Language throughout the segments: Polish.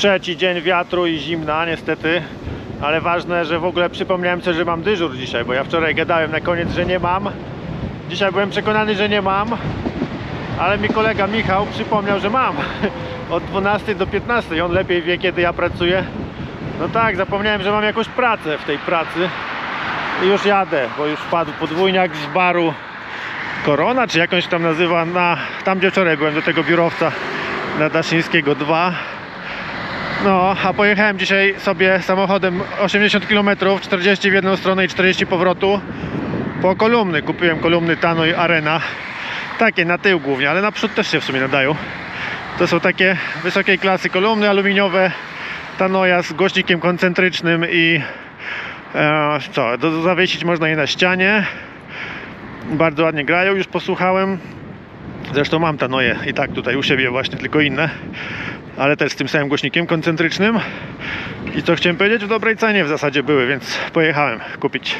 trzeci dzień wiatru i zimna niestety. Ale ważne, że w ogóle przypomniałem sobie, że mam dyżur dzisiaj, bo ja wczoraj gadałem na koniec, że nie mam. Dzisiaj byłem przekonany, że nie mam, ale mi kolega Michał przypomniał, że mam. Od 12 do 15. On lepiej wie, kiedy ja pracuję. No tak, zapomniałem, że mam jakąś pracę w tej pracy. I już jadę, bo już wpadł podwójniak z baru Korona, czy jakąś tam nazywa, na, tam gdzie wczoraj byłem, do tego biurowca na Daszyńskiego 2. No, a pojechałem dzisiaj sobie samochodem 80 km, 40 w jedną stronę i 40 powrotu po kolumny. Kupiłem kolumny Tanoi Arena. Takie na tył głównie, ale naprzód też się w sumie nadają. To są takie wysokiej klasy kolumny aluminiowe Tanoja z głośnikiem koncentrycznym i e, co, do, zawiesić można je na ścianie. Bardzo ładnie grają, już posłuchałem. Zresztą mam Tanoje i tak tutaj u siebie właśnie, tylko inne. Ale też z tym samym głośnikiem koncentrycznym. I co chciałem powiedzieć, w dobrej cenie w zasadzie były, więc pojechałem kupić.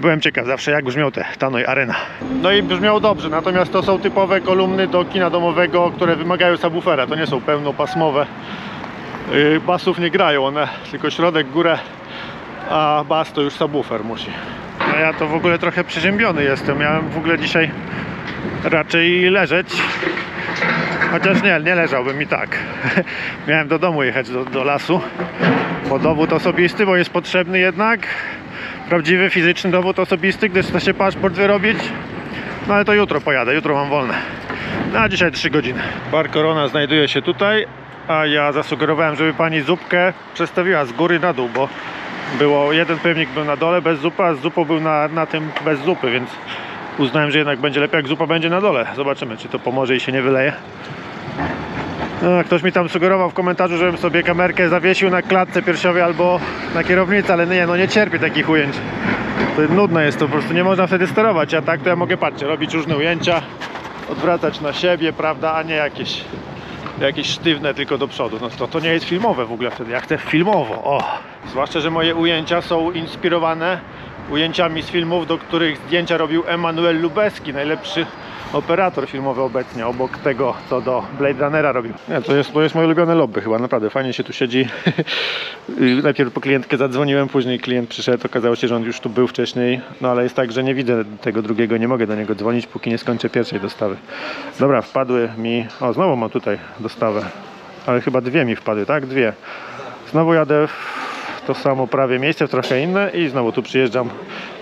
Byłem ciekaw zawsze jak brzmią te Tanoj Arena. No i brzmiał dobrze, natomiast to są typowe kolumny do kina domowego, które wymagają subwoofera. To nie są pełnopasmowe. Yy, Basów nie grają one, tylko środek, górę, a bas to już subwoofer musi. No ja to w ogóle trochę przeziębiony jestem. Miałem w ogóle dzisiaj raczej leżeć. Chociaż nie, nie leżałbym i tak. Miałem do domu jechać do, do lasu. Po dowód osobisty, bo jest potrzebny jednak. Prawdziwy fizyczny dowód osobisty, gdyż chce się paszport wyrobić. No ale to jutro pojadę, jutro mam wolne. No a dzisiaj 3 godziny. Bar Korona znajduje się tutaj, a ja zasugerowałem, żeby pani zupkę przestawiła z góry na dół, bo było jeden pewnik był na dole bez zupy, a z zupą był na, na tym bez zupy, więc uznałem, że jednak będzie lepiej jak zupa będzie na dole. Zobaczymy, czy to pomoże i się nie wyleje. No, ktoś mi tam sugerował w komentarzu, żebym sobie kamerkę zawiesił na klatce piersiowej albo na kierownicy, ale nie, no nie cierpię takich ujęć. To nudne jest to, po prostu nie można wtedy sterować, a tak to ja mogę, patrzcie, robić różne ujęcia, odwracać na siebie, prawda, a nie jakieś, jakieś sztywne tylko do przodu. No to, to nie jest filmowe w ogóle wtedy, ja chcę filmowo, o! Zwłaszcza, że moje ujęcia są inspirowane ujęciami z filmów, do których zdjęcia robił Emanuel Lubeski, najlepszy operator filmowy obecnie, obok tego, co do Blade Runnera robił. Nie, to jest, to jest moje ulubione lobby chyba, naprawdę fajnie się tu siedzi. Najpierw po klientkę zadzwoniłem, później klient przyszedł, okazało się, że on już tu był wcześniej, no ale jest tak, że nie widzę tego drugiego, nie mogę do niego dzwonić, póki nie skończę pierwszej dostawy. Dobra, wpadły mi, o znowu mam tutaj dostawę, ale chyba dwie mi wpadły, tak? Dwie. Znowu jadę w to samo prawie miejsce, trochę inne i znowu tu przyjeżdżam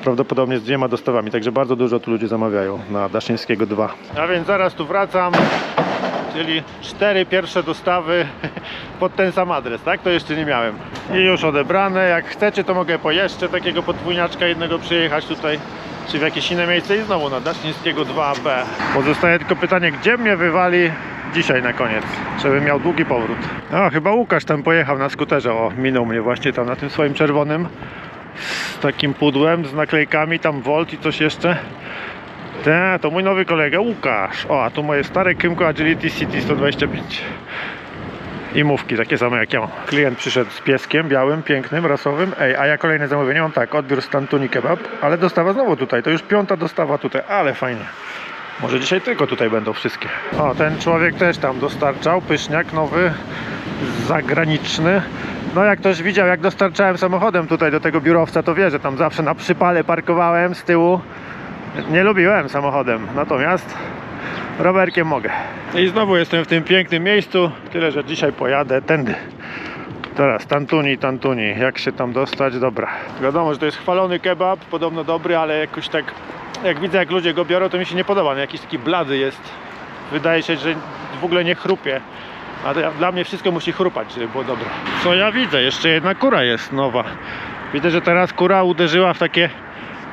prawdopodobnie z dwiema dostawami, także bardzo dużo tu ludzie zamawiają na Daszyńskiego 2. A więc zaraz tu wracam, czyli cztery pierwsze dostawy pod ten sam adres, tak? To jeszcze nie miałem. I już odebrane, jak chcecie to mogę po jeszcze takiego podwójniaczka jednego przyjechać tutaj czy w jakieś inne miejsce i znowu na Daszyńskiego 2B. Pozostaje tylko pytanie, gdzie mnie wywali dzisiaj na koniec, żebym miał długi powrót. A, chyba Łukasz tam pojechał na skuterze, o, minął mnie właśnie tam na tym swoim czerwonym z takim pudłem, z naklejkami, tam Volt i coś jeszcze. Te, to mój nowy kolega Łukasz. O, a tu moje stare Kymco Agility City 125. I mówki takie same jak ja mam. Klient przyszedł z pieskiem białym, pięknym, rasowym. Ej, a ja kolejne zamówienie mam tak, odbiór z Tantuni Kebab, ale dostawa znowu tutaj. To już piąta dostawa tutaj, ale fajnie. Może dzisiaj tylko tutaj będą wszystkie. O, ten człowiek też tam dostarczał, pyszniak nowy, zagraniczny. No jak ktoś widział, jak dostarczałem samochodem tutaj do tego biurowca, to wie, że tam zawsze na przypale parkowałem z tyłu. Nie lubiłem samochodem, natomiast rowerkiem mogę. I znowu jestem w tym pięknym miejscu, tyle, że dzisiaj pojadę tędy. Teraz Tantuni, Tantuni, jak się tam dostać? Dobra. Wiadomo, że to jest chwalony kebab, podobno dobry, ale jakoś tak, jak widzę jak ludzie go biorą, to mi się nie podoba. No, jakiś taki blady jest. Wydaje się, że w ogóle nie chrupie. A dla mnie wszystko musi chrupać, żeby było dobre. Co ja widzę? Jeszcze jedna kura jest nowa. Widzę, że teraz kura uderzyła w takie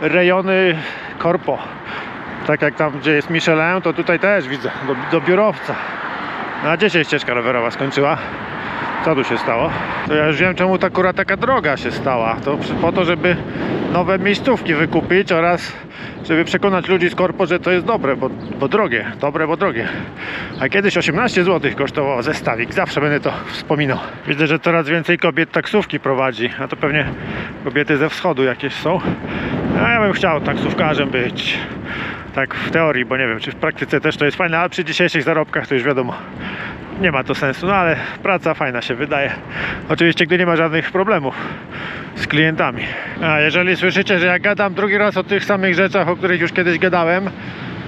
rejony korpo. Tak jak tam, gdzie jest Michelin, to tutaj też widzę, do, do biurowca. No, A gdzie się ścieżka rowerowa skończyła? Co tu się stało? To ja już wiem, czemu ta kura taka droga się stała. To po to, żeby nowe miejscówki wykupić oraz żeby przekonać ludzi z korpo, że to jest dobre, bo, bo drogie. Dobre, bo drogie. A kiedyś 18 zł kosztował zestawik. Zawsze będę to wspominał. Widzę, że coraz więcej kobiet taksówki prowadzi. A to pewnie kobiety ze wschodu jakieś są. A ja bym chciał taksówkarzem być. Tak w teorii, bo nie wiem, czy w praktyce też to jest fajne, ale przy dzisiejszych zarobkach to już wiadomo, nie ma to sensu, no ale praca fajna się wydaje. Oczywiście, gdy nie ma żadnych problemów z klientami. A jeżeli słyszycie, że ja gadam drugi raz o tych samych rzeczach, o których już kiedyś gadałem,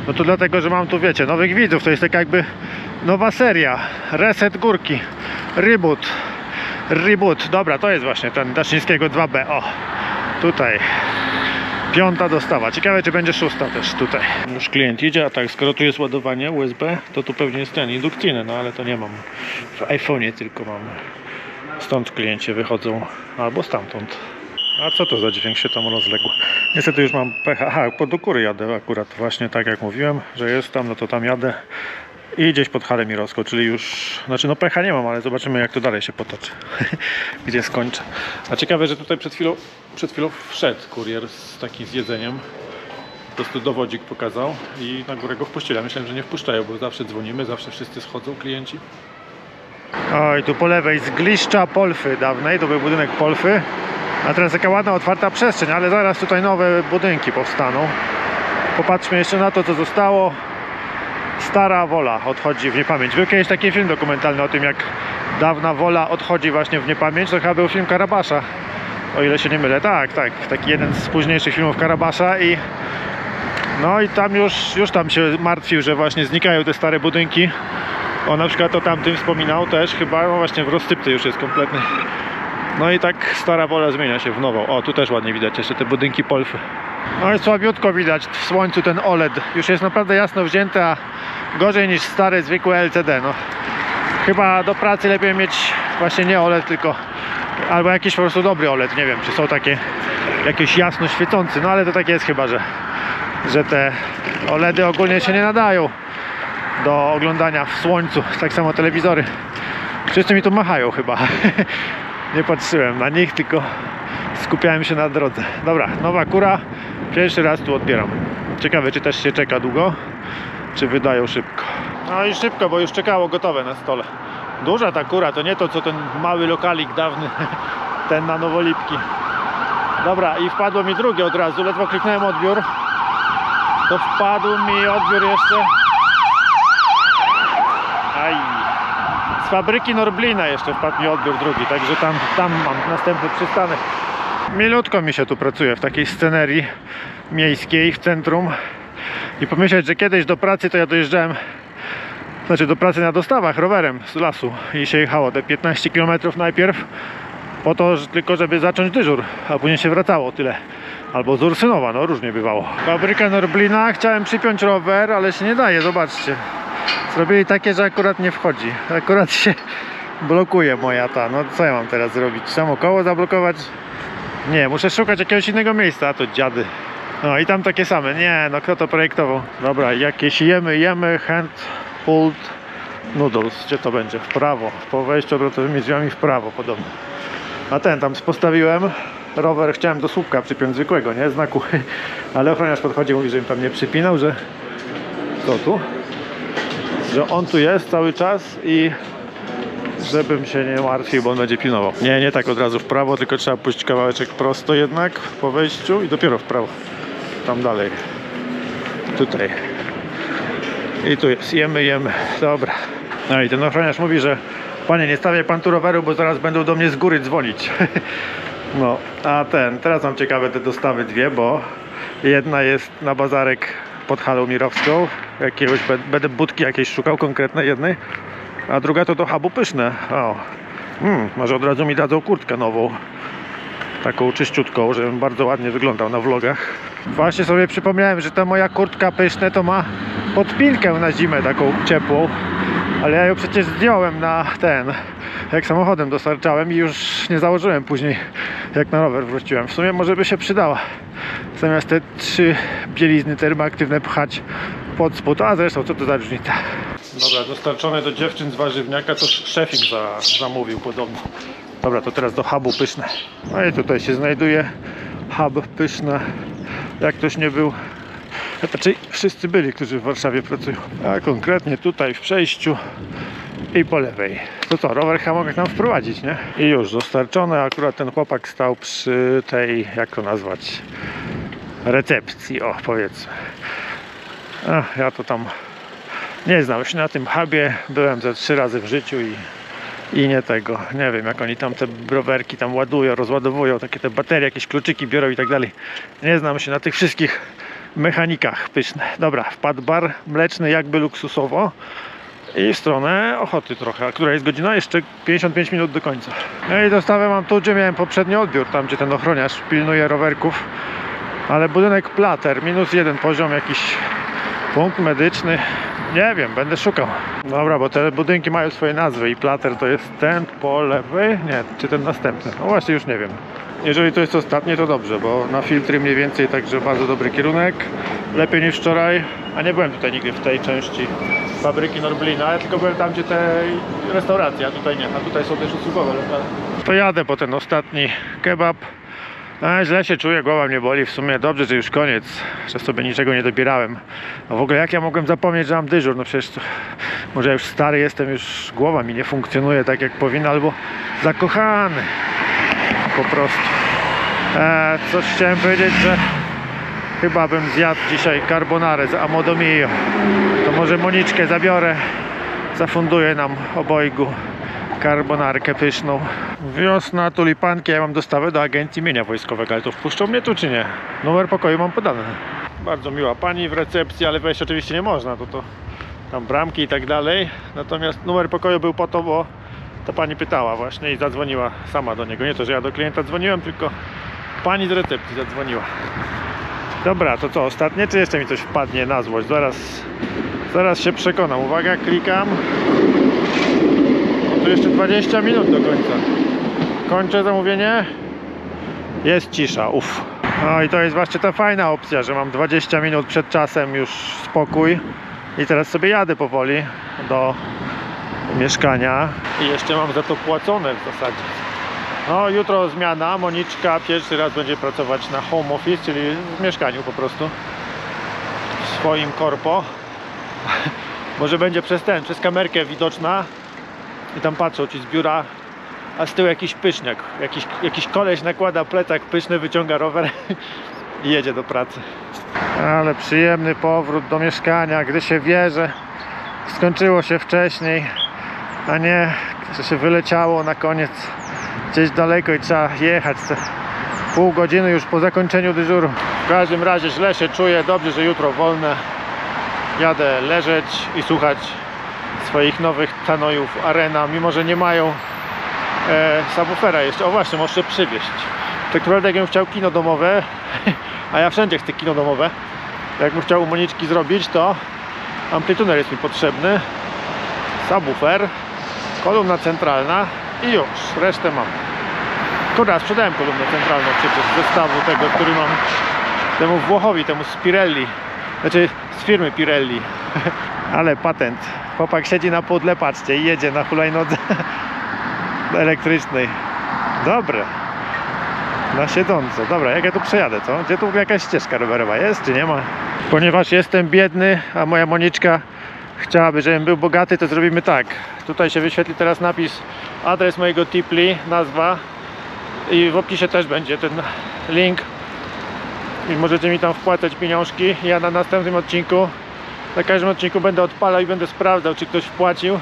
no to dlatego, że mam tu, wiecie, nowych widzów. To jest taka jakby nowa seria. Reset górki. Reboot. Reboot. Dobra, to jest właśnie ten Daszyńskiego 2B. O, tutaj. Piąta dostawa. Ciekawe, czy będzie szósta też tutaj. Już klient idzie, a tak, skoro tu jest ładowanie USB, to tu pewnie jest ten indukcyjny, no ale to nie mam. W iPhone'ie tylko mam. Stąd klienci wychodzą, albo stamtąd. A co to za dźwięk się tam rozległ? Niestety już mam pecha. Aha, do góry jadę akurat. Właśnie tak jak mówiłem, że jest tam, no to tam jadę. I gdzieś pod Halem Mirowską, czyli już, znaczy no pecha nie mam, ale zobaczymy jak to dalej się potoczy. Gdzie skończę. A ciekawe, że tutaj przed chwilą, przed chwilą wszedł kurier z takim z jedzeniem. Po prostu dowodzik pokazał i na górę go wpuścili. Myślałem, że nie wpuszczają, bo zawsze dzwonimy, zawsze wszyscy schodzą klienci. Oj, tu po lewej z gliszcza Polfy dawnej, to był budynek Polfy. A teraz taka ładna, otwarta przestrzeń, ale zaraz tutaj nowe budynki powstaną. Popatrzmy jeszcze na to, co zostało. Stara Wola odchodzi w niepamięć. Był kiedyś taki film dokumentalny o tym, jak dawna Wola odchodzi właśnie w niepamięć. To chyba był film Karabasza, o ile się nie mylę. Tak, tak, taki jeden z późniejszych filmów Karabasza i no i tam już, już tam się martwił, że właśnie znikają te stare budynki. On na przykład o tamtym wspominał też, chyba no właśnie w rozsypce już jest kompletny. No i tak stara wola zmienia się w nową. O, tu też ładnie widać jeszcze te budynki Polfy. No i słabiutko widać w słońcu ten OLED. Już jest naprawdę jasno wzięty, a gorzej niż stare zwykłe LCD. No. Chyba do pracy lepiej mieć właśnie nie OLED, tylko albo jakiś po prostu dobry OLED. Nie wiem, czy są takie jakieś jasno świecący. No ale to tak jest chyba, że, że te OLEDy ogólnie się nie nadają do oglądania w słońcu. Tak samo telewizory. Wszyscy mi tu machają chyba. Nie patrzyłem na nich, tylko skupiałem się na drodze. Dobra, nowa kura. Pierwszy raz tu odbieram. Ciekawe, czy też się czeka długo, czy wydają szybko. No i szybko, bo już czekało gotowe na stole. Duża ta kura, to nie to co ten mały lokalik dawny, ten na Nowolipki. Dobra, i wpadło mi drugie od razu, ledwo kliknąłem odbiór. To wpadł mi odbiór jeszcze. Aj. Z fabryki Norblina jeszcze wpadł mi odbiór drugi, także tam, tam mam następny przystanek. Milutko mi się tu pracuje w takiej scenerii miejskiej w centrum i pomyśleć, że kiedyś do pracy to ja dojeżdżałem znaczy do pracy na dostawach rowerem z lasu i się jechało te 15 km najpierw po to że, tylko, żeby zacząć dyżur, a później się wracało tyle. Albo z Ursynowa, no różnie bywało. Fabryka Norblina, chciałem przypiąć rower, ale się nie daje, zobaczcie. Zrobili takie, że akurat nie wchodzi. Akurat się blokuje moja ta. No co ja mam teraz zrobić? Samo koło zablokować? Nie, muszę szukać jakiegoś innego miejsca, a to dziady. No i tam takie same. Nie, no kto to projektował? Dobra, jakieś jemy, jemy, hand pulled noodles. Gdzie to będzie? W prawo. Po wejściu obrotowymi drzwiami w prawo podobno. A ten tam postawiłem. Rower chciałem do słupka przypiąć zwykłego, nie? Znaku. Ale ochroniarz podchodzi mówi, że im tam nie przypinał, że... Co tu? Że on tu jest cały czas i żebym się nie martwił, bo on będzie pilnował. Nie, nie tak od razu w prawo, tylko trzeba puścić kawałeczek prosto jednak po wejściu i dopiero w prawo. Tam dalej. Tutaj. I tu jest. Jemy, jemy. Dobra. No i ten ochroniarz mówi, że panie, nie stawiaj pan tu roweru, bo zaraz będą do mnie z góry dzwonić. No, a ten, teraz mam ciekawe te dostawy dwie, bo jedna jest na bazarek pod halą mirowską. Jakiegoś będę budki jakieś szukał konkretnej jednej. A druga to do hubu pyszne. O. Mm, może od razu mi dadzą kurtkę nową. Taką czyściutką, żebym bardzo ładnie wyglądał na vlogach. Właśnie sobie przypomniałem, że ta moja kurtka pyszne to ma podpinkę na zimę taką ciepłą. Ale ja ją przecież zdjąłem na ten, jak samochodem dostarczałem i już nie założyłem później, jak na rower wróciłem. W sumie może by się przydała. Zamiast te trzy bielizny termoaktywne pchać pod spód, a zresztą co to za różnica. Dobra, dostarczone do dziewczyn z warzywniaka, to szefik za, zamówił podobno. Dobra, to teraz do hubu pyszne. No i tutaj się znajduje hub pyszne. Jak ktoś nie był, znaczy wszyscy byli, którzy w Warszawie pracują. A konkretnie tutaj w przejściu i po lewej. To co, rower chyba mogę tam wprowadzić, nie? I już dostarczone. Akurat ten chłopak stał przy tej, jak to nazwać, recepcji, o powiedzmy. Ach, ja to tam nie znam się na tym hubie. Byłem ze trzy razy w życiu i, i nie tego. Nie wiem, jak oni tam te browerki tam ładują, rozładowują, takie te baterie, jakieś kluczyki biorą i tak dalej. Nie znam się na tych wszystkich mechanikach pyszne. Dobra, wpadł bar mleczny jakby luksusowo i w stronę Ochoty trochę. Która jest godzina? Jeszcze 55 minut do końca. No i dostawę mam tu, gdzie miałem poprzedni odbiór, tam gdzie ten ochroniarz pilnuje rowerków. Ale budynek Plater, minus jeden poziom, jakiś punkt medyczny. Nie wiem, będę szukał. Dobra, bo te budynki mają swoje nazwy i Plater to jest ten po lewej? Nie, czy ten następny? No właśnie, już nie wiem. Jeżeli to jest ostatnie, to dobrze, bo na filtry mniej więcej także bardzo dobry kierunek. Lepiej niż wczoraj, a nie byłem tutaj nigdy w tej części fabryki Norblina, ja tylko byłem tam, gdzie te restauracje, a tutaj nie, a tutaj są też usługowe. To jadę po ten ostatni kebab. A, źle się czuję, głowa mnie boli. W sumie dobrze, że już koniec, że sobie niczego nie dobierałem. A w ogóle jak ja mogłem zapomnieć, że mam dyżur? No przecież to, może już stary jestem, już głowa mi nie funkcjonuje tak jak powinna, albo zakochany po prostu. E, coś chciałem powiedzieć, że chyba bym zjadł dzisiaj carbonarę z Amodomio. To może Moniczkę zabiorę, zafunduję nam obojgu carbonarkę pyszną. Wiosna, tulipanki, ja mam dostawę do agencji mienia wojskowego, ale to wpuszczą mnie tu czy nie? Numer pokoju mam podany. Bardzo miła pani w recepcji, ale wejść oczywiście nie można, to to tam bramki i tak dalej. Natomiast numer pokoju był po to, bo ta pani pytała właśnie i zadzwoniła sama do niego. Nie to, że ja do klienta dzwoniłem, tylko pani z recepcji zadzwoniła. Dobra, to co, ostatnie, czy jeszcze mi coś wpadnie na złość? Zaraz, zaraz się przekonam. Uwaga, klikam. To jeszcze 20 minut do końca. Kończę zamówienie. Jest cisza, uff. No i to jest właśnie ta fajna opcja, że mam 20 minut przed czasem już spokój. I teraz sobie jadę powoli do mieszkania. I jeszcze mam za to płacone w zasadzie. No jutro zmiana, Moniczka pierwszy raz będzie pracować na home office, czyli w mieszkaniu po prostu. W swoim korpo. Może będzie przez ten, przez kamerkę widoczna i tam patrzą ci z biura, a z tyłu jakiś pyszniak. Jakiś, jakiś koleś nakłada plecak pyszny, wyciąga rower i jedzie do pracy. Ale przyjemny powrót do mieszkania, gdy się wie, że skończyło się wcześniej, a nie, że się wyleciało na koniec gdzieś daleko i trzeba jechać pół godziny już po zakończeniu dyżuru. W każdym razie źle się czuję, dobrze, że jutro wolne. Jadę leżeć i słuchać swoich nowych tanojów Arena, mimo że nie mają e, subwoofera jeszcze. O właśnie, muszę przywieźć. Tak naprawdę jakbym chciał kino domowe, a ja wszędzie chcę kino domowe, jakbym chciał Moniczki zrobić, to amplituner jest mi potrzebny, subwoofer, kolumna centralna i już, resztę mam. Kurwa, sprzedałem kolumnę centralną przecież z zestawu tego, który mam temu Włochowi, temu z Pirelli. Znaczy z firmy Pirelli. Ale patent. Chłopak siedzi na pudle, patrzcie, i jedzie na hulajnodze elektrycznej. Dobre. Na siedząco. Dobra, jak ja tu przejadę, co? Gdzie tu jakaś ścieżka rowerowa jest, czy nie ma? Ponieważ jestem biedny, a moja Moniczka chciałaby, żebym był bogaty, to zrobimy tak. Tutaj się wyświetli teraz napis, adres mojego Tipli, nazwa i w opisie też będzie ten link i możecie mi tam wpłacać pieniążki. Ja na następnym odcinku, na każdym odcinku będę odpalał i będę sprawdzał, czy ktoś wpłacił.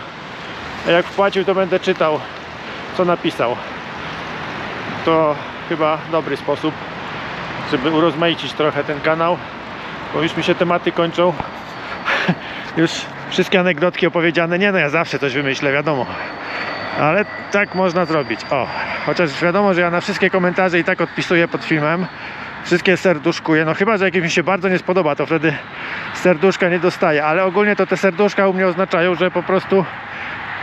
A jak wpłacił, to będę czytał, co napisał. To chyba dobry sposób, żeby urozmaicić trochę ten kanał, bo już mi się tematy kończą. już wszystkie anegdotki opowiedziane. Nie no, ja zawsze coś wymyślę, wiadomo. Ale tak można zrobić. O, chociaż wiadomo, że ja na wszystkie komentarze i tak odpisuję pod filmem. Wszystkie serduszkuję. No chyba, że jakieś mi się bardzo nie spodoba, to wtedy serduszka nie dostaję. Ale ogólnie to te serduszka u mnie oznaczają, że po prostu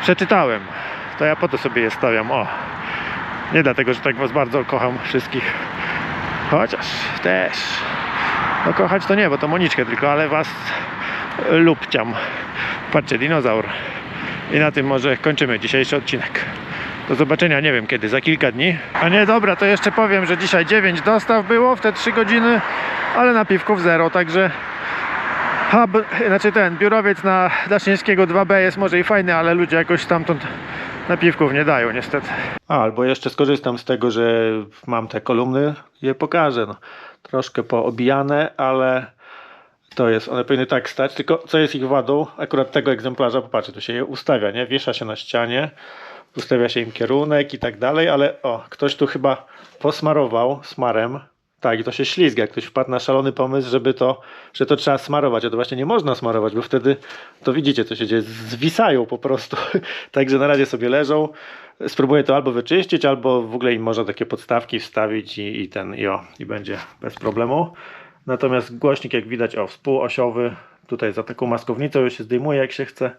przeczytałem. To ja po to sobie je stawiam. O. Nie dlatego, że tak was bardzo kocham wszystkich. Chociaż też. No kochać to nie, bo to Moniczkę tylko, ale was lubciam. Patrzcie, dinozaur. I na tym może kończymy dzisiejszy odcinek. Do zobaczenia, nie wiem kiedy, za kilka dni. A nie, dobra, to jeszcze powiem, że dzisiaj 9 dostaw było w te 3 godziny, ale napiwków zero, także hub, znaczy ten biurowiec na Daszyńskiego 2B jest może i fajny, ale ludzie jakoś stamtąd napiwków nie dają niestety. A, albo jeszcze skorzystam z tego, że mam te kolumny, je pokażę. No, troszkę poobijane, ale To jest, one powinny tak stać, tylko co jest ich wadą, akurat tego egzemplarza, popatrzcie, tu się je ustawia, nie? Wiesza się na ścianie, ustawia się im kierunek i tak dalej, ale o, ktoś tu chyba posmarował smarem, tak, i to się ślizga. Ktoś wpadł na szalony pomysł, żeby to, że to trzeba smarować, a to właśnie nie można smarować, bo wtedy to widzicie, co się dzieje, zwisają po prostu. Także na razie sobie leżą. Spróbuję to albo wyczyścić, albo w ogóle im można takie podstawki wstawić i, i ten, i o, i będzie bez problemu. Natomiast głośnik, jak widać, o, współosiowy, tutaj za taką maskownicą już się zdejmuje, jak się chce.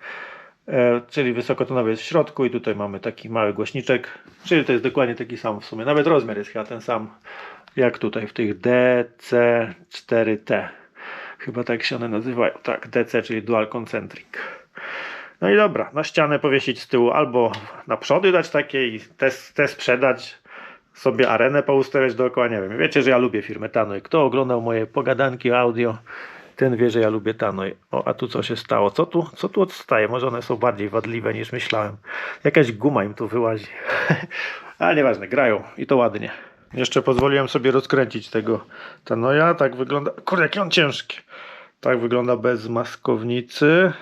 E, czyli wysokotonowy jest w środku i tutaj mamy taki mały głośniczek, czyli to jest dokładnie taki sam w sumie, nawet rozmiar jest chyba ten sam jak tutaj w tych DC4T chyba tak się one nazywają, tak DC czyli Dual Concentric. No i dobra, na ścianę powiesić z tyłu albo na przody dać takie i te, te sprzedać sobie arenę poustawiać dookoła, nie wiem, wiecie, że ja lubię firmę Tanoj, kto oglądał moje pogadanki audio ten wie, że ja lubię Tanoj. O, a tu co się stało? Co tu, co tu odstaje? Może one są bardziej wadliwe niż myślałem. Jakaś guma im tu wyłazi. Ale nieważne, grają i to ładnie. Jeszcze pozwoliłem sobie rozkręcić tego Tanoja. Tak wygląda. Kurde, jaki on ciężki. Tak wygląda bez maskownicy.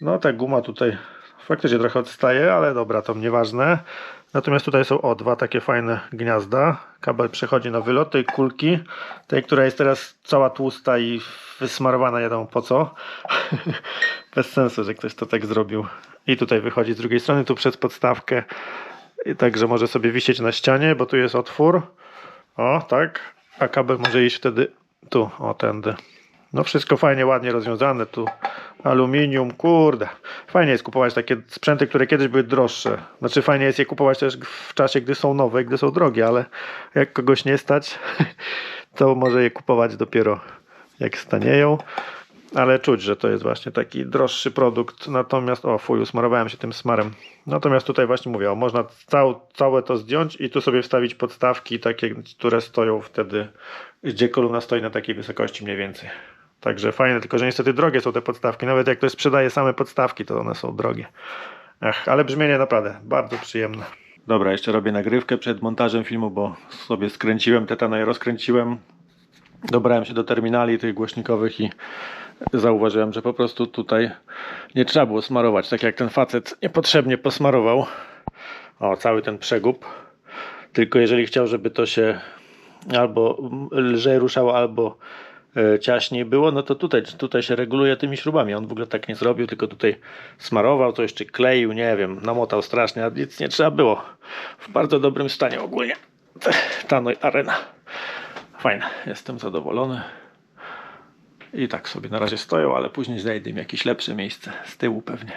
No ta guma tutaj faktycznie trochę odstaje, ale dobra, to nieważne. Natomiast tutaj są o dwa takie fajne gniazda. Kabel przechodzi na wylot tej kulki, tej, która jest teraz cała tłusta i wysmarowana, wiadomo po co. Bez sensu, że ktoś to tak zrobił. I tutaj wychodzi z drugiej strony, tu przez podstawkę. I także może sobie wisieć na ścianie, bo tu jest otwór. O, tak. A kabel może iść wtedy tu, o tędy. No wszystko fajnie, ładnie rozwiązane. Tu aluminium, kurde. Fajnie jest kupować takie sprzęty, które kiedyś były droższe. Znaczy fajnie jest je kupować też w czasie, gdy są nowe, gdy są drogie, ale jak kogoś nie stać, to może je kupować dopiero jak stanieją. Ale czuć, że to jest właśnie taki droższy produkt. Natomiast, o fuj, smarowałem się tym smarem. Natomiast tutaj właśnie mówię, o, można cał, całe to zdjąć i tu sobie wstawić podstawki takie, które stoją wtedy, gdzie kolumna stoi na takiej wysokości mniej więcej. Także fajne, tylko że niestety drogie są te podstawki. Nawet jak ktoś sprzedaje same podstawki, to one są drogie. Ach, ale brzmienie naprawdę bardzo przyjemne. Dobra, jeszcze robię nagrywkę przed montażem filmu, bo sobie skręciłem tetano i rozkręciłem. Dobrałem się do terminali tych głośnikowych i zauważyłem, że po prostu tutaj nie trzeba było smarować, tak jak ten facet niepotrzebnie posmarował. O, cały ten przegub. Tylko jeżeli chciał, żeby to się albo lżej ruszało, albo ciaśniej było, no to tutaj, tutaj się reguluje tymi śrubami. On w ogóle tak nie zrobił, tylko tutaj smarował, to jeszcze kleił, nie wiem, namotał strasznie, a nic nie trzeba było. W bardzo dobrym stanie ogólnie. Tanoj Arena. Fajne, jestem zadowolony. I tak sobie na razie stoją, ale później znajdę im jakieś lepsze miejsce z tyłu pewnie.